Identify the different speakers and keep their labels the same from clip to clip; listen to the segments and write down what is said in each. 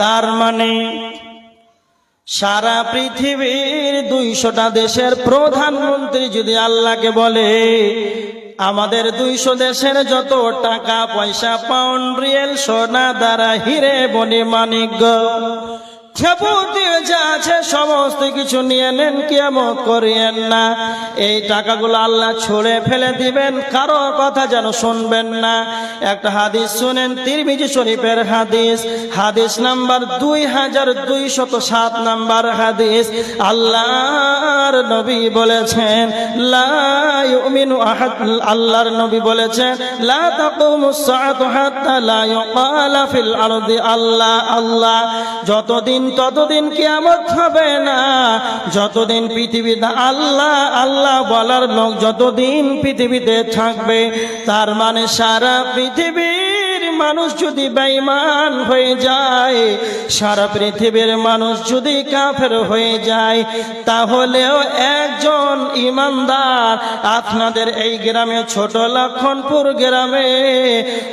Speaker 1: তার মানে সারা পৃথিবীর দুইশোটা দেশের প্রধানমন্ত্রী যদি আল্লাহকে বলে, আমাদের দুইশো দেশের যত টাকা পয়সা, পাউন্ড, রিয়েল, সোনা দ্বারা হিরে, বনে, মানিক যাবতীয় যা আছে সমস্ত কিছু নিয়ে নেন, কিয়ামত করিয়েন না। এই টাকাগুলো আল্লাহ ছড়ে ফেলে দিবেন, কারও কথা যেন শুনবেন না। একটা হাদিস শুনেন, তিরমিজি শরীফের হাদিস। হাদিস নাম্বার দুই হাজার দুইশত সাত নাম্বার হাদিস। আল্লাহর নবী বলেছেন, লা ইউমিনু আহাদ, আল্লাহর নবী বলেছেন, লা তাকুমুস সাআতু হাত্তা লা ইউকালা ফিল আরদি, আল্লাহ আল্লাহ, যতদিন ততদিন কিয়ামত হবে না। যতদিন পৃথিবীতে আল্লাহ আল্লাহ বলার লোক যতদিন পৃথিবীতে থাকবে, তার মানে সারা পৃথিবীর মানুষ যদি বেঈমান হয়ে যায়, সারা পৃথিবীর মানুষ যদি কাফের হয়ে যায়, তাহলেও একজন ইমানদার আপনাদের এই গ্রামে, ছোট লক্ষণপুর গ্রামে,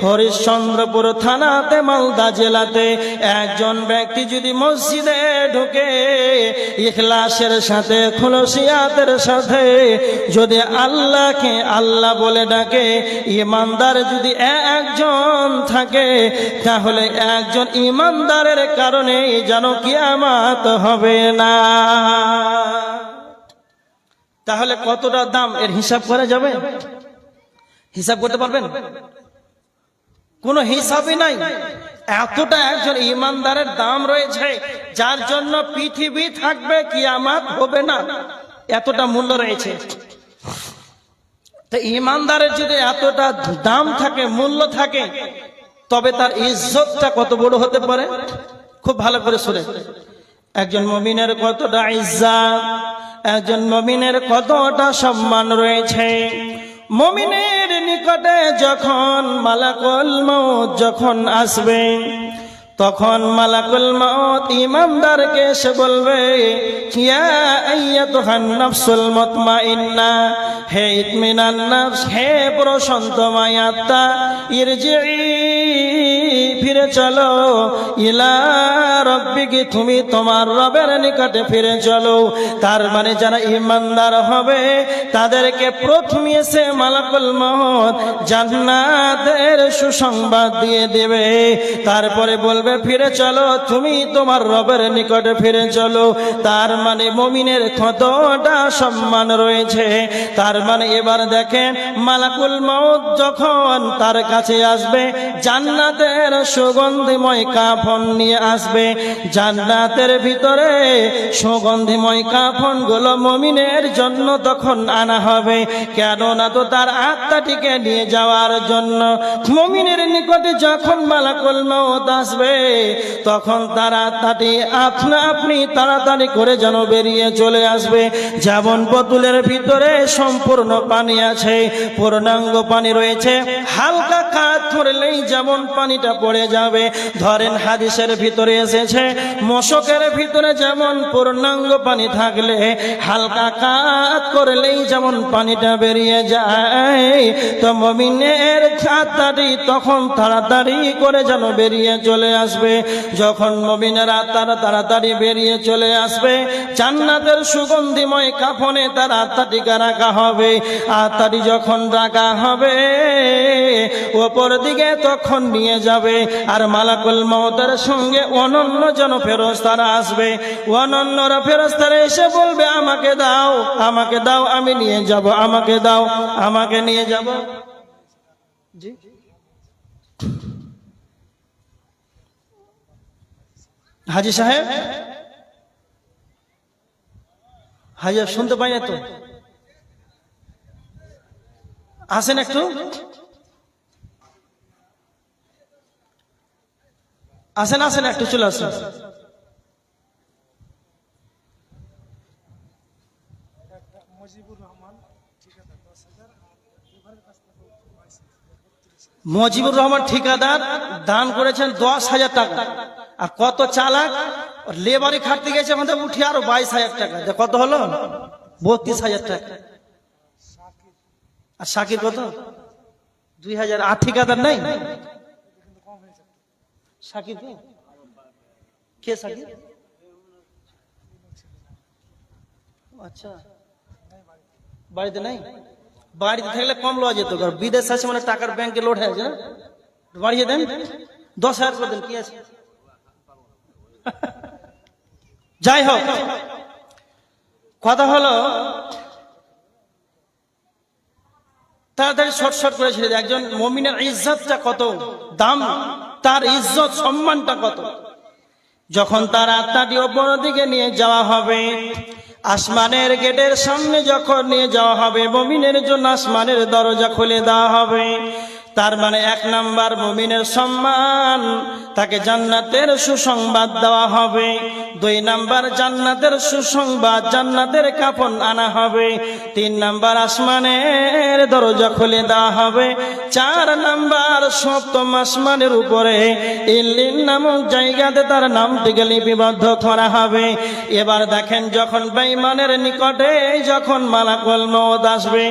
Speaker 1: হরিশ্চন্দ্রপুর থানাতে, মালদা জেলাতে একজন ব্যক্তি যদি মসজিদে ঢুকে, ইখলাসের সাথে খুলসিয়াতের সাথে, যদি আল্লাহকে আল্লাহ বলে ডাকে ইমানদার যদি একজন থাকে তাহলে একজন ইমানদারের কারণে যেন কিয়ামাত হবে না। তাহলে কতটা দাম এর হিসাব করা যাবে? হিসাব করতে পারবেন? কোনো হিসাবই নাই। এতটা একজন ইমানদারের দাম রয়েছে, যার জন্য পৃথিবী থাকবে কি কিয়ামাত হবে না। এতটা মূল্য রয়েছে। তো ইমানদারের যদি এতটা দাম থাকে, মূল্য থাকে তবে তার ইজ্জতটা কত বড় হতে পারে? খুব ভালো করে শুনে। একজন মমিনের কতটা ইজ্জাত, একজন মমিনের কতটা সম্মান রয়েছে। মমিনের নিকটে যখন মালাকল মৌত যখন আসবে তখন মালাকুল মৌত ইমানদারকে এসে বলবে হে হে প্রশান্ত মায়াত্মা ইরজিই ফিরে চলো, ইলা রব্বিকি, তুমি তোমার রবের নিকটে ফিরে চলো। তার মানে যারা ইমানদার হবে, তাদেরকে প্রথমে এসে মালাকুল মহৎ জান্নাতের সুসংবাদ দিয়ে দেবে। তারপরে বলবে ফিরে চলো, তুমি তোমার রবের নিকটে ফিরে চলো। তার মানে মমিনের কতটা সম্মান রয়েছে। তার মানে এবার দেখেন, মালাকুল মৌত যখন তার কাছে আসবে, জান্নাতের সুগন্ধিময় কাফন নিয়ে আসবে। জান্নাতের ভিতরে সুগন্ধিময় কাফনগুলো মমিনের জন্য তখন আনা হবে। কেননা তো তার আত্মাটিকে নিয়ে যাওয়ার জন্য মমিনের নিকটে যখন মালাকুল মৌত আসবে, তখন তার আত্মাটি আপনা আপনি তাড়াতাড়ি করে যেন বেরিয়ে চলে আসবে। যেমন বোতলের ভিতরে সম্পূর্ণ পানি আছে, পূর্ণাঙ্গ পানি রয়েছে। হালকা কাজ ধরলেই যেমন পানিটা পড়ে যাবে। ধরেন হাদিসের ভিতরে এসেছে, মশকের ভিতরে যেমন পূর্ণাঙ্গ পানি থাকলে, হালকা কাজ করলেই যেমন পানিটা বেরিয়ে যায়, তো মমিনের আত্মাটি তখন তাড়াতাড়ি করে যেন বেরিয়ে চলে আসবে। যখন মমিনের আত্মারা তাড়াতাড়ি বেরিয়ে চলে আসবে, জান্নাতের সুগন্ধিময় কাফনে তার আত্মাটিকে রাখা হবে। আত্মাটি যখন রাখা হবে, ওপর দিকে তখন নিয়ে যাবে। আর মালাকুল মহতের সঙ্গে অনন্য যেন ফেরস্তারা আসবে। অনন্যরা ফেরস্তারা এসে বলবে, আমাকে দাও আমাকে দাও, আমি নিয়ে যাব, আমাকে দাও, আমাকে নিয়ে যাব। জি। হাজি সাহেব? হাজি শুনতে পাই না তো। আসেন একটু। আসেন আসেন একটু, চলে আসেন। মজিবুর রহমান ঠিকাদার, দান করেছেন দশ হাজার টাকা। আর কত চালাক? লেবারি খাটতে গেছে আমাদের উঠে আরও বাইশ হাজার টাকা। কত হলো? বত্রিশ হাজার টাকা। আর শাকির কত? দুই হাজার আর ঠিকাদার নাই? শাকির কি? কে সাকি আচ্ছা। বাড়িতে নাই? বাড়িতে থাকলে কম লওয়া যেত বিদেশ আছে মানে টাকার ব্যাংকে লোড হয়ে না? বাড়িয়ে দেন। দশ হাজার করে দেন, কি আছে? যাই হোক, কথা হলো, তাড়াতাড়ি শর্ট শর্ট করে ছেড়ে দেয়। একজন মমিনের ইজ্জতটা কত? দাম? তার ইজ্জত, সম্মানটা কত? যখন তার আত্মাটি ওপর দিকে নিয়ে যাওয়া হবে, আসমানের গেটের সামনে যখন নিয়ে যাওয়া হবে, মমিনের জন্য আসমানের দরজা খুলে দেওয়া হবে। তার মানে এক নাম্বার মমিনের সম্মান, তাকে জান্নাতের সুসংবাদ দেওয়া হবে। দুই নাম্বার জান্নাতের সুসংবাদ, জান্নাতের কাপন আনা হবে। তিন নাম্বার আসমানের দরজা খুলে দেওয়া হবে। চার নাম্বার সপ্তম আসমানের উপরে ইল্লিন নামক জায়গাতে তার নামটিকে লিপিবদ্ধ করা হবে। এবার দেখেন যখন বেঈমানের নিকটে যখন মালাকুল মওত আসবে,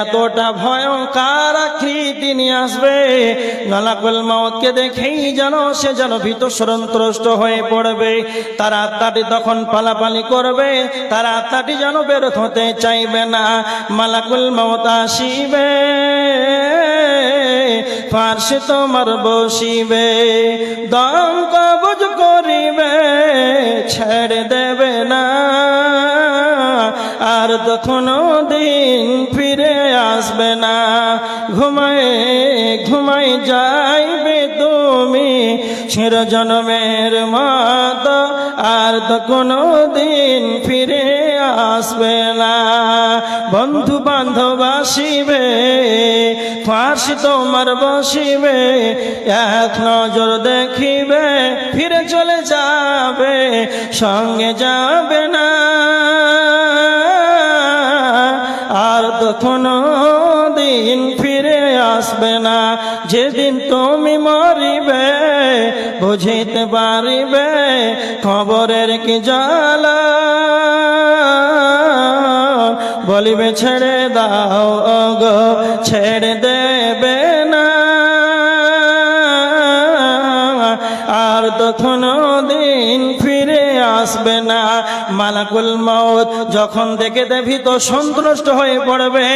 Speaker 1: এতটা ভয়ঙ্কর আকৃতি নিয়ে আসবে। মালাকুল মওতকে দেখেই যেন সে যেন ভীত সন্ত্রস্ত হয়ে পড়বে। তার আত্মাটি তখন পালাপালি করবে। তার আত্মাটি যেন বের হতে চাইবে না। মালাকুল মওত আসিবে। পার্শ্বে তোমার বসিবে। দম কবজ করিবে। ছেড়ে দেবে না। আর তো কোনো দিন ফিরে আসবে না। ঘুমায়, ঘুমাই যাইবে তুমি চির জন্মের মত, আর কোনো দিন ফিরে আসবে না। বন্ধু বান্ধব আসিবে, ফাঁসি তোমার বসিবে, এক নজর দেখিবে, ফিরে চলে যাবে, সঙ্গে যাবে না। কোনো দিন ফিরে আসবে না। যেদিন তুমি মরিবে, বুঝিতে পারিবে খবরের কি জ্বালা। বলিবে, ছেড়ে দাও গো ছেড়ে দেবে মালাকুল মাউত যখন দেখে দে তো সন্তুষ্ট হয়ে পড়বে,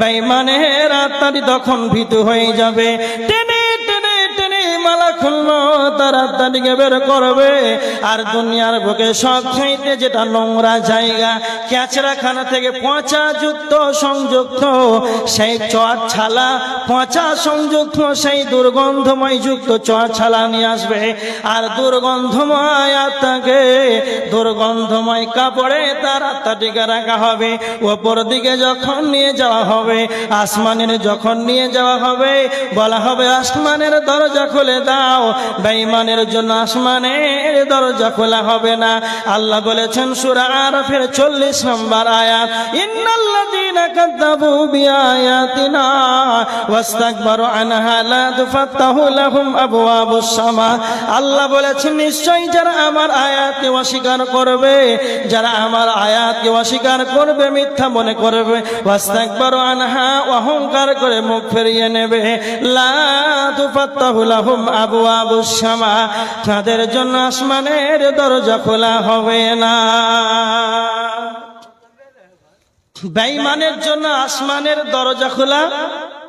Speaker 1: বেঈমানের আত্মাটি তখন ভীত হয়ে যাবে। টেনে তার আত্মাটিকে বের করবে। আর দুনিয়ার বুকে সব খাইতে যেটা নোংরা জায়গা ক্যাচড়াখানা থেকে পচা যুক্ত, সংযুক্ত, সেই চট ছালা, পচা সংযুক্ত, সেই দুর্গন্ধময় যুক্ত চট ছালা নিয়ে আসবে। আর দুর্গন্ধময় আত্মাকে, দুর্গন্ধময় কাপড়ে তার আত্মাটিকে রাখা হবে। ওপর দিকে যখন নিয়ে যাওয়া হবে, আসমানের যখন নিয়ে যাওয়া হবে, বলা হবে, আসমানের দরজা খুলে দাও বেঈমানের জন্য আসমানের দরজা খোলা হবে না। আল্লাহ বলেছেন, সূরা আরাফের 40 নম্বর আয়াত, ইন্নাল্লাযীনা কাযযাবু বিআয়াতিনা ওয়াস্তাকবারু আনহা, লা তুফাত্তাহু লাহুম আবওয়াবুস সামা আল্লাহ বলেছেন, নিশ্চয়ই যারা আমার আয়াতকে অস্বীকার করবে, যারা আমার আয়াতকে অস্বীকার করবে, মিথ্যা মনে করবে, ওয়াস্তাকবারু আনহা, অহংকার করে মুখ ফিরিয়ে নেবে। লা তুফাত্তাহু লাহুম আবওয়াবুস সামা তাদের জন্য আসমানের দরজা খোলা হবে না। বেঈমানের জন্য আসমানের দরজা খোলা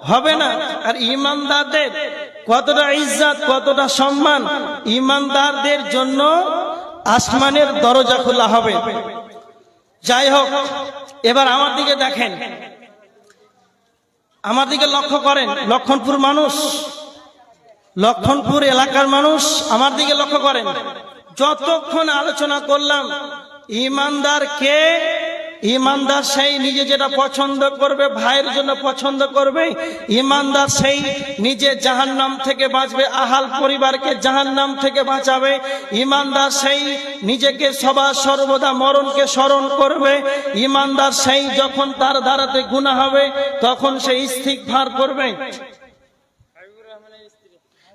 Speaker 1: হবে না। আর ইমানদারদের কতটা ইজ্জত, কতটা সম্মান ইমানদারদের জন্য আসমানের দরজা খোলা হবে। যাই হোক, এবার আমার দিকে দেখেন। আমার দিকে লক্ষ্য করেন, লক্ষণপুর মানুষ। লক্ষণপুর এলাকার মানুষ আমার দিকে লক্ষ্য করেন। যতক্ষণ আলোচনা করলাম, ইমানদার কে? ইমানদার সেই নিজে যেটা পছন্দ করবে, ভাইয়ের জন্য পছন্দ করবে। ইমানদার সেই নিজে জাহান্নাম থেকে বাঁচবে, আহাল পরিবারকে জাহান্নাম থেকে বাঁচাবে। ইমানদার সেই নিজেকে সবার সর্বদা মরণকে স্মরণ করবে। ইমানদার সেই যখন তার দ্বারাতে গুণা হবে, তখন সে ভার করবে।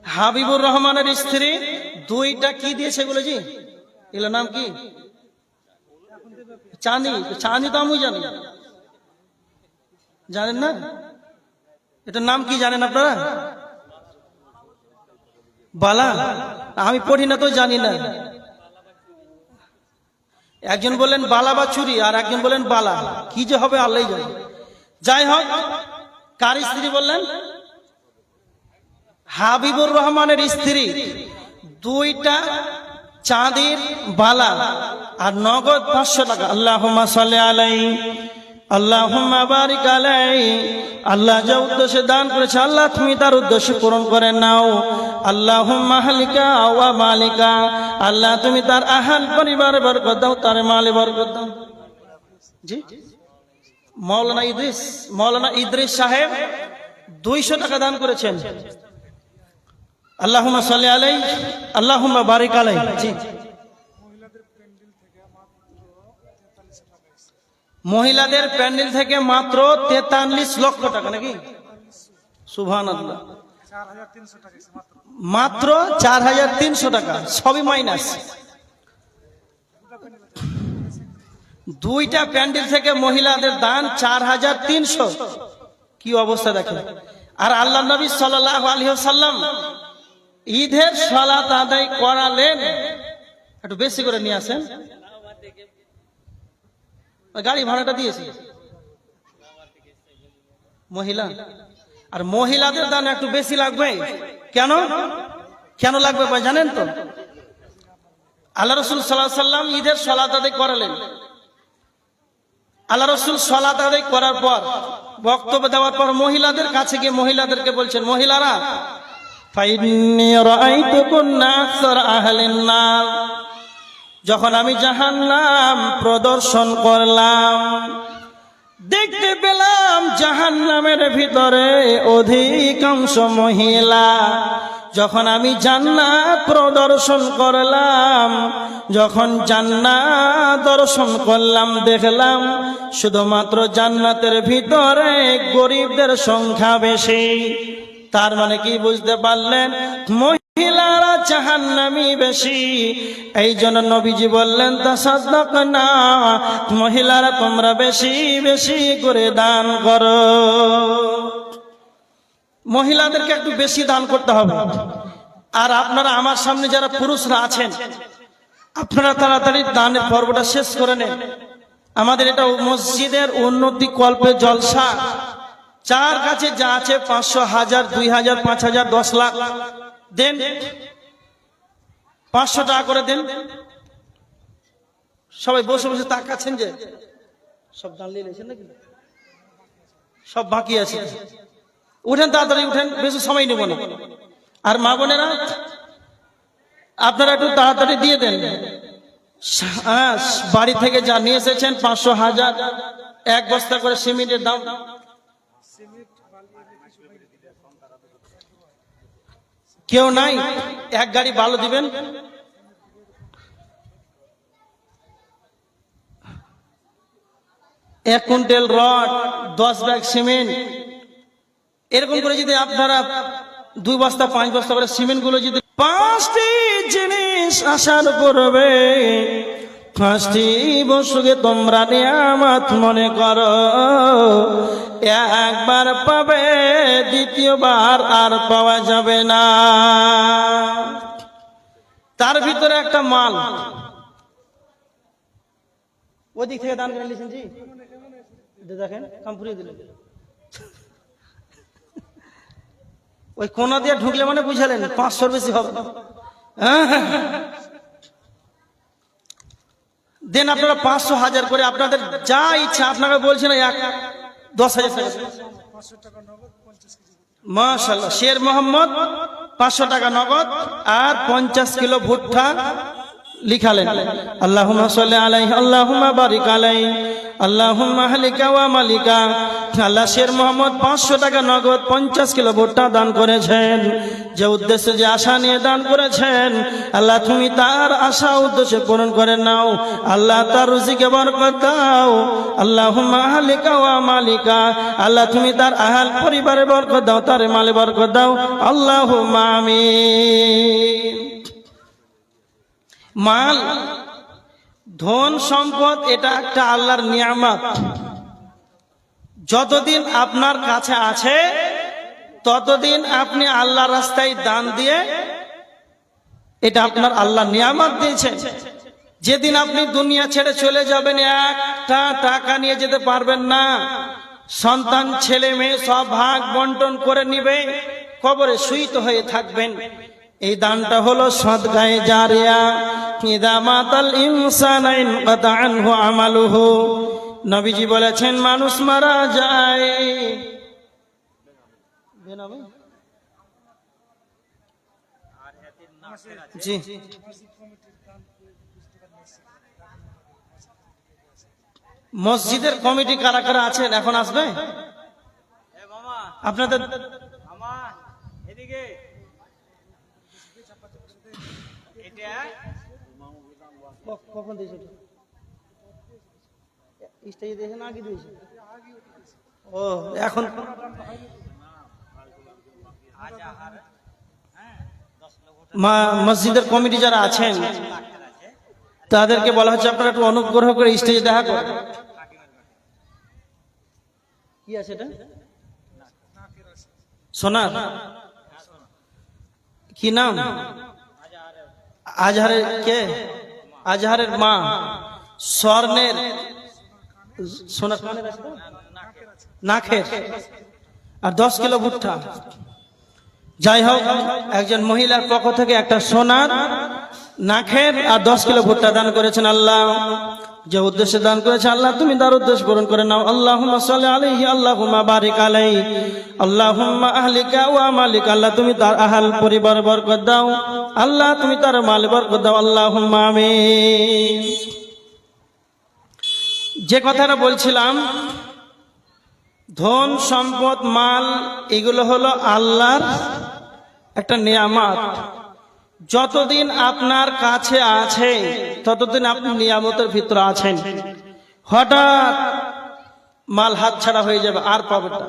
Speaker 1: হাবিবুর রহমানের স্ত্রী, দুইটা কি দিয়েছে সেগুলো জি? এগুলোর নাম কি? চাঁদি চাঁদি তো আমি জানি। জানেন না? এটার নাম কি জানেন আপনারা? বালা। আমি পড়ি না তো, জানি না। একজন বললেন বালা বা চুরি আর একজন বললেন বালা। কি যে হবে আল্লাহ যাই হোক, কার স্ত্রী বললেন? হাবিবুর রহমানের স্ত্রী, দুইটা চাঁদির বালা আর নগদ পাঁচশো টাকা। আল্লাহ আলাই আল্লাহ বারিক আলাই আল্লাহ যা উদ্দেশ্যে দান করেছে, আল্লাহ তুমি তার উদ্দেশ্য পূরণ করে নাও। আল্লাহ মাহালিকা ওয়া মালিকা, আল্লাহ তুমি তার আহাল পরিবার বরকত দাও, তার মালে বরকত দাও। মৌলানা ইদ্রিস মৌলানা ইদ্রিস সাহেব দুইশো টাকা দান করেছেন। আল্লাহুম্মা সাল্লি আলাই আল্লাহুম্মা বারিক আলাই জি। মহিলাদের প্যান্ডেল থেকে মাত্র তেতাল্লিশ লক্ষ টাকা নাকি? সুভান মাত্র চার হাজার তিনশো টাকা সবই মাইনাস। দুইটা প্যান্ডেল থেকে মহিলাদের দান চার হাজার তিনশো। কি অবস্থা দেখেন? আর আল্লাহ নবী সাল্লাহ আলহিহাল্লাম ঈদের সালাত আদায় করালেন। একটু বেশি করে নিয়ে আসেন। গাড়ি ভাড়াটা দিয়েছি। মহিলা? আর মহিলাদের দান একটু বেশি লাগবে। কেন? কেন লাগবে ভাই, জানেন তো? আল্লাহ রসুল সাল্লাহ সাল্লাম ঈদের সলাত আদায় করালেন। আল্লাহ রসুল সলাত আদায় করার পর, বক্তব্য দেওয়ার পর মহিলাদের কাছে গিয়ে মহিলাদেরকে বলছেন, মহিলারা যখন আমি জাহান্নাম প্রদর্শন করলাম, দেখতে পেলাম জাহান্নামের ভিতরে অধিকাংশ মহিলা। যখন আমি জান্নাত প্রদর্শন করলাম, যখন জান্নাত দর্শন করলাম, দেখলাম শুধুমাত্র জান্নাতের ভিতরে গরিবদের সংখ্যা বেশি। তার মানে কি বুঝতে পারলেন? মহিলারা জাহান্নামি বেশি। এই জন্য নবীজি বললেন তা সাদ্দাক না, মহিলারা তোমরা বেশি বেশি করে দান করো। মহিলাদেরকে একটু বেশি দান করতে হবে। আর আপনারা আমার সামনে যারা পুরুষরা আছেন, আপনারা তাড়াতাড়ি দানের পর্বটা শেষ করে নেন। আমাদের এটা মসজিদের উন্নতি কল্পে জলসা। যার কাছে যা আছে পাঁচশো হাজার দুই হাজার পাঁচ হাজার দশ লাখ। দেন। পাঁচশো টাকা করে দেন। সবাই বসে বসে তাকাচ্ছেন যে সব নিয়েছেন নাকি? সব বাকি আছে। উঠেন তাড়াতাড়ি উঠেন বেশি সময় নেব না। আর মা বোনেরা আপনারা একটু তাড়াতাড়ি দিয়ে দেন। হ্যাঁ, বাড়ি থেকে যা নিয়ে এসেছেন পাঁচশো হাজার এক বস্তা করে সিমেন্টের দাম। কেউ নাই, এক গাড়ি ভালো দিবেন। এক কুইন্টাল রড, দশ ব্যাগ সিমেন্ট। এরকম করে যদি আপনারা দুই বস্তা, পাঁচ বস্তা করে সিমেন্টগুলো যদি পাঁচটি জিনিস আসার করবে পাঁচটি বসুকে তোমরা নিয়ামত মনে করো। একবার পাবে দ্বিতীয়বার আর পাওয়া যাবে না। তার ভিতরে একটা মাল। ওদিক থেকে দান করে নিয়েছেন জি? দেখেন কাম ফুরিয়ে দিলেন ওই কোনা দিয়ে ঢুকলে মানে বুঝালেন পাঁচশোর বেশি হবে। হ্যাঁ, হ্যাঁ, হ্যাঁ। দেন আপনারা পাঁচশো হাজার করে, আপনাদের যা ইচ্ছা, আপনাকে বলছেন এক, দশ হাজার টাকা। শের মোহাম্মদ পাঁচশো টাকা নগদ আর পঞ্চাশ কিলো ভুট্টা লিখালেন, আল্লাহুম্মা সাল্লি আলাইহি, আল্লাহুম্মা বারিক আলাইহি, আল্লাহুম্মা হালিকা ওয়া মালিকা। আল্লাহ শের মোহাম্মদ পাঁচশো টাকা নগদ পঞ্চাশ কিলো ভুট্টা দান করেছেন। যে উদ্দেশ্যে যে আশা নিয়ে দান করেছেন, আল্লাহ তুমি তার আশা উদ্দেশ্যে পূরণ করে নাও। আল্লাহ তার রুজিকে বরকত দাও। আল্লাহুম্মা হালিকা ওয়া মালিকা। আল্লাহ তুমি তার আহাল পরিবারে বরকত দাও, তার মালে বরকত দাও। আল্লাহুম্মা আমিন। মাল, ধন সম্পদ, এটা একটা আল্লাহর নিয়ামত। যতদিন আপনার কাছে আছে, ততদিন আপনি আল্লাহ রাস্তায় দান দিয়ে এটা আপনার আল্লাহ নিয়ামত দিয়েছেন। যেদিন আপনি দুনিয়া ছেড়ে চলে যাবেন, একটা টাকা নিয়ে যেতে পারবেন না। সন্তান, ছেলে, মেয়ে সব ভাগ বন্টন করে নিবে, কবরে শুইত হয়ে থাকবেন। এই দানটা হলো সদগায়ে জারিয়া। ইদা মাতাল ইনসান আনহু আমালুহু। নবীজি বলেছেন, মানুষ মারা যায়। মসজিদের কমিটি কারা কারা আছেন? এখন আসবে? আপনাদের
Speaker 2: এদিকে এটা
Speaker 1: কখন দিয়েছে স্টেজে দিয়েছে না আগে দিয়েছে? ও এখন মসজিদের কমিটি যারা আছেন তাদেরকে বলা হচ্ছে আপনারা একটু অনুগ্রহ করে স্টেজে দেখা করেন। কি আছে এটা? সোনার কি নাম? আজহারের কে? আজহারের মা, স্বর্ণের? নাখের আর দশ কিলো ভুট্টা। যাই হোক, একজন মহিলার পক্ষ থেকে একটা সোনার নাখের আর দশ কিলো ভুট্টা দান করেছেন আল্লাহ। যে উদ্দেশ্যে দান করেছে আল্লাহ, তুমি তার উদ্দেশ্য পূরণ করে নাও। আল্লাহ আলাইহি, আল্লাহুম্মা বারিক আলাই আল্লাহুম্মা আহলিকা ওয়া মালিক, আল্লাহ তুমি তার আহাল পরিবার বরকত দাও। আল্লাহ তুমি তার মাল বরকত দাও। আল্লাহুম্মা আমিন। যে কথাটা বলছিলাম, ধন, সম্পদ, মাল, এগুলো হলো আল্লাহর একটা নিয়ামত। যতদিন আপনার কাছে আছে, ততদিন আপনি নিয়ামতের ভিতরে আছেন। হঠাৎ মাল হাত ছাড়া হয়ে যাবে, আর পাবেন না।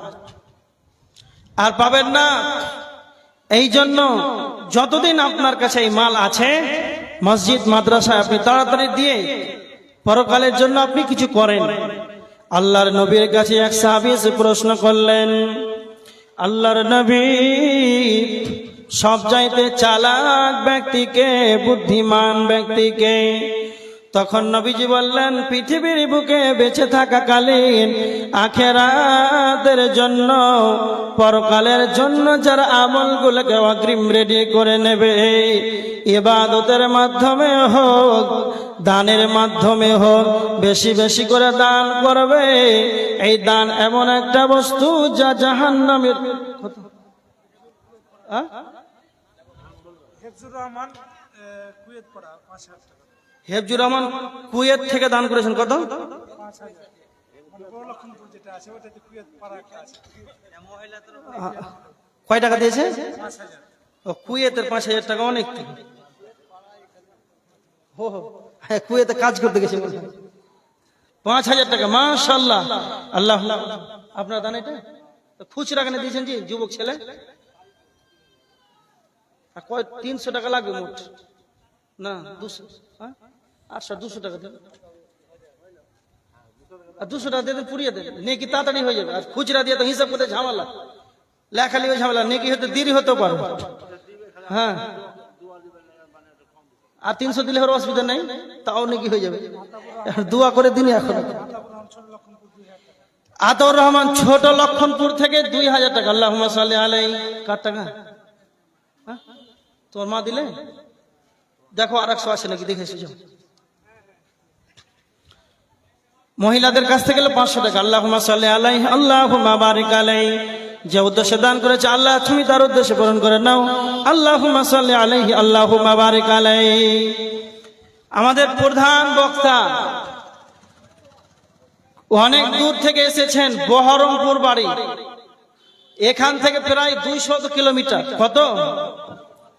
Speaker 1: আর পাবেন না। এই জন্য যতদিন আপনার কাছে এই মাল আছে, মসজিদ মাদ্রাসায় আপনি তাড়াতাড়ি দিয়ে পরকালের জন্য আপনি কিছু করেন। আল্লাহর নবীর কাছে এক সাহাবী প্রশ্ন করলেন, আল্লাহর নবী সব চাইতে চালাক ব্যক্তিকে, বুদ্ধিমান ব্যক্তিকে তখন নবীজি বললেন, পৃথিবীর বুকে বেঁচে থাকাকালীন আখেরাতের জন্য, পরকালের জন্য যারা আমলগুলোকে অগ্রিম রেডি করে নেবে, ইবাদতের মাধ্যমে হোক, দানের মাধ্যমে হোক, বেশি বেশি করে দান করবে এই দান এমন একটা বস্তু যা জাহান্নামের?
Speaker 3: হেফজুর রহমান কুয়েত পড়া পাঁচ হাজার টাকা।
Speaker 1: হেফজুর রহমান কুয়েত থেকে দান করেছেন কত?
Speaker 3: পাঁচ হাজার। মানে
Speaker 1: কয় টাকা দিয়েছে? ও কুয়েতের পাঁচ হাজার টাকা অনেক হো হো। হ্যাঁ কুয়েতে কাজ করতে গেছে পাঁচ হাজার টাকা মাশাল্লাহ আল্লাহ আপনার দান এটা? খুচরা কেন দিয়েছেন জি যুবক ছেলে? আর কয়, তিনশো টাকা লাগবে মোট? না, দুশো আটশো, দুশো টাকা দেন। আর দুশো টাকা দিয়ে পুড়িয়ে দেন। নেকি তাড়াতাড়ি হয়ে যাবে। আর খুচরা দিয়ে তো হিসাব করতে ঝামেলা। লেখালি ঝামেলা। নেকি হতে দেরি হতে পারে। হ্যাঁ। আর তিনশো দিলে ওর অসুবিধা নেই। তাও নাকি হয়ে যাবে। দোয়া করে দিন এখন। আতর রহমান ছোট লক্ষণপুর থেকে দুই হাজার টাকা। আল্লাহ সাল্লি আলাই কার টাকা? তোর মা দিলে? দেখো আর একশো আছে নাকি, দেখে এসেছ মহিলাদের কাছ থেকে পাঁচশো টাকা। আল্লাহ আলাই আল্লাহ বারিক আলাই যে উদ্দেশ্যে দান করেছে, আল্লাহ তুমি তার উদ্দেশ্যে পূরণ করে নাও। আল্লাহ আলাইহি আল্লাহ বারিক আলাই আমাদের প্রধান বক্তা অনেক দূর থেকে এসেছেন, বহরমপুর বাড়ি। এখান থেকে প্রায় দুইশো কিলোমিটার। কত?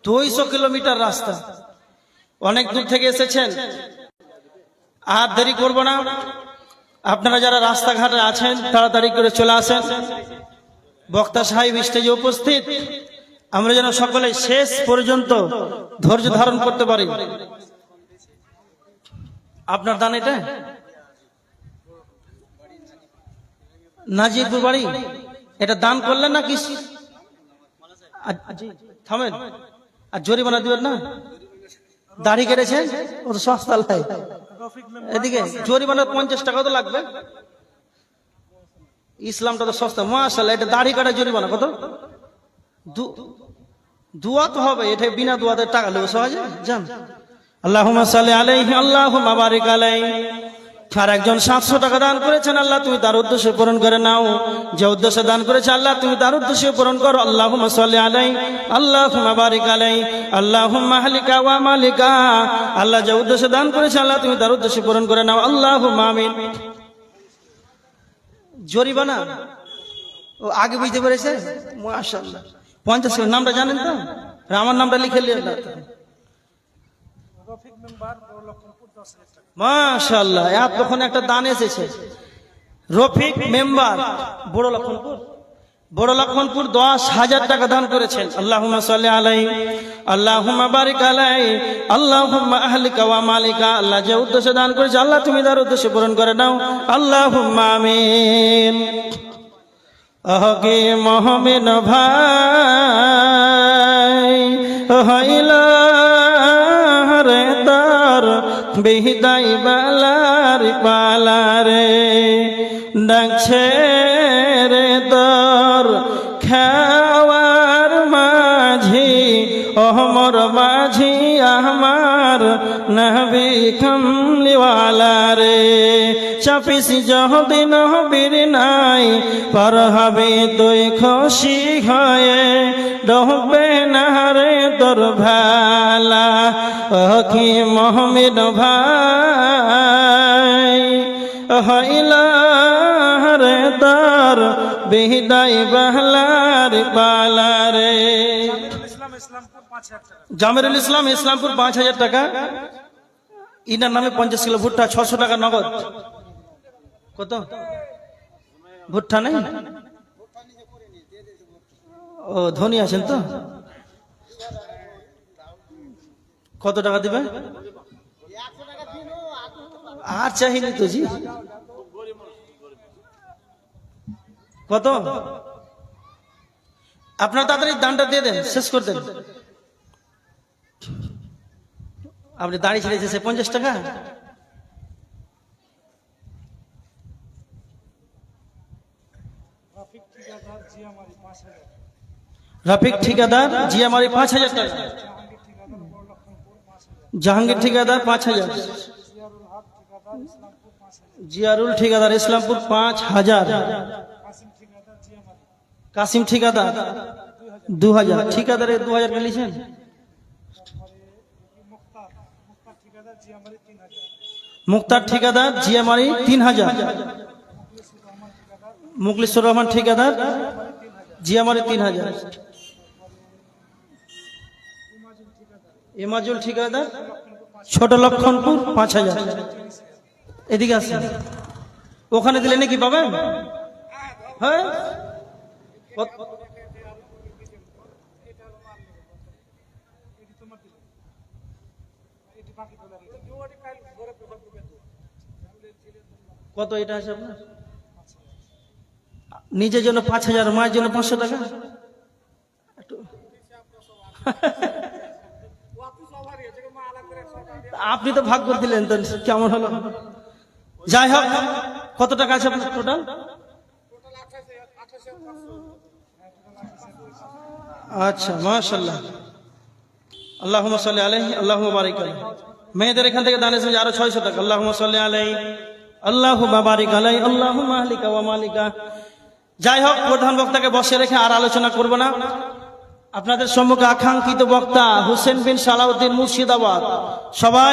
Speaker 1: দুইশো কিলোমিটার রাস্তা। অনেক দূর থেকে এসেছেন। আর দেরি করব না। আপনারা যারা রাস্তাঘাটে আছেন, তাড়াতাড়ি করে চলে আসেন। বক্তা সাহেব স্টেজে উপস্থিত। আমরা যেন সকলে শেষ পর্যন্ত ধৈর্য ধারণ করতে পারি। আপনার দান এটা? নাজিরপুর বাড়ি। এটা দান করলেন না কি? থামেন। আর জরিমানা দিবেন না? দাড়ি কেটেছে ও তো সস্তা লাই। এদিকে জরিমানা পঞ্চাশ টাকা তো লাগবে। ইসলামটা তো সস্তা। মাশাল্লাহ এটা দাড়ি কাটা জরিমানা কত? দুয়া তো হবে, এটা বিনা দুয়াতে টাকা নেব সহজে? জান আল্লাহ আলাইহি আল্লাহ বারিক আর একজন সাতশো টাকা দান করেছেন, আল্লাহ তুমি তার উদ্দেশ্যে পূরণ করে নাও। যে উদ্দেশ্যে দান করেছে আল্লাহ, তুমি তার উদ্দেশ্যে পূরণ করো। আল্লাহ আলাই আল্লাহ বারিক আলাই আল্লাহ মালিকা ওয়া মালিকা। আল্লাহ যে উদ্দেশ্যে দান করেছে আল্লাহ, তুমি তার উদ্দেশ্যে পূরণ করে নাও। আল্লাহ আমিন। জরিমানা? ও, আগে বুঝতে পেরেছে? পঞ্চাশ নামটা জানেন তো? আমার নামটা লিখে নিলেন
Speaker 3: রফিক মেম্বার দশ
Speaker 1: মাশাআল্লাহ এতক্ষণ একটা দান এসেছে। রফিক মেম্বার, বড় লক্ষণপুর। বড় লক্ষণপুর দশ হাজার টাকা দান করেছেন। আলাই আলাই মালিকা। আল্লাহ যে উদ্দেশ্যে দান করেছে, আল্লাহ তুমি তার উদ্দেশ্যে পূরণ করে নাও। আমিন। অহকে মহমিন ভাই। বিদাই বালার পালারে ডাকছে রে তোর খাওয়ার মাঝি অহমর মাঝি আমার নবী কমলিওয়ালা রে চাপিস যহদিন হবির নাই, পর হবে তুই খুশি হয়ে ডহবে না রে তোর ভালা অখি মহমিদ ভাই রে তার বিদায় বহলার পালা রে
Speaker 3: ইসলাম ইসলামপুর পাঁচ হাজার টাকা
Speaker 1: জামিরুল ইসলাম ইসলামপুর পাঁচ হাজার টাকা। ইনার নামে পঞ্চাশ কিলো ভুট্টা, ছশো টাকা নগদ। কত? ভুট্টা নেই? ও, ধনী আছেন তো? কত টাকা দিবে? আর চাহিনি তো জি। কত? আপনার তাড়াতাড়ি দানটা দিয়ে দেন, শেষ করে দেন। আপনি দাড়ি ছেড়েছে, সে পঞ্চাশ টাকা?
Speaker 3: রফিক ঠিকাদার
Speaker 1: ঠিকাদার জিয়ামারি পাঁচ হাজার। টাকা
Speaker 3: জাহাঙ্গীর ঠিকাদার পাঁচ হাজার। জিয়ারুল ঠিকাদার ইসলামপুর পাঁচ হাজার। কাসিম ঠিকাদার
Speaker 1: দু হাজার। ঠিকাদারে দু হাজার
Speaker 3: হাজার
Speaker 1: মুক্তার ঠিকাদার জিয়ামারি তিন হাজার। মুখলিসুর রহমান ঠিকাদার জিয়ামারি তিন হাজার। ইমাজুল ঠিকাদার, ছোট লক্ষণপুর, পাঁচ হাজার। এদিকে আসেন। ওখানে দিলে নাকি পাবেন? হ্যাঁ? কত
Speaker 3: এটা
Speaker 1: আছে আপনার? নিজের জন্য পাঁচ হাজার, মায়ের জন্য পাঁচশো টাকা? একটু- আপনি তো ভাগ করে দিলেন, তো কেমন হলো? যাই হোক, কত টাকা আছে আপনার টোটাল আচ্ছা মাশাল্লাহ আল্লাহ সাল্লি আল্লাহ বারিক মেয়েদের এখান থেকে আরও ছয়শো টাকা। আল্লাহ সাল্লি আলাইহি আল্লাহ বারিক মালিকা ওয়া মালিকা। যাই হোক, প্রধান বক্তাকে বসে রেখে আর আলোচনা করব না। আপনাদের সম্মুখে আকাঙ্ক্ষিত বক্তা হুসেন বিন সালাউদ্দিন মুর্শিদাবাদ। সবাই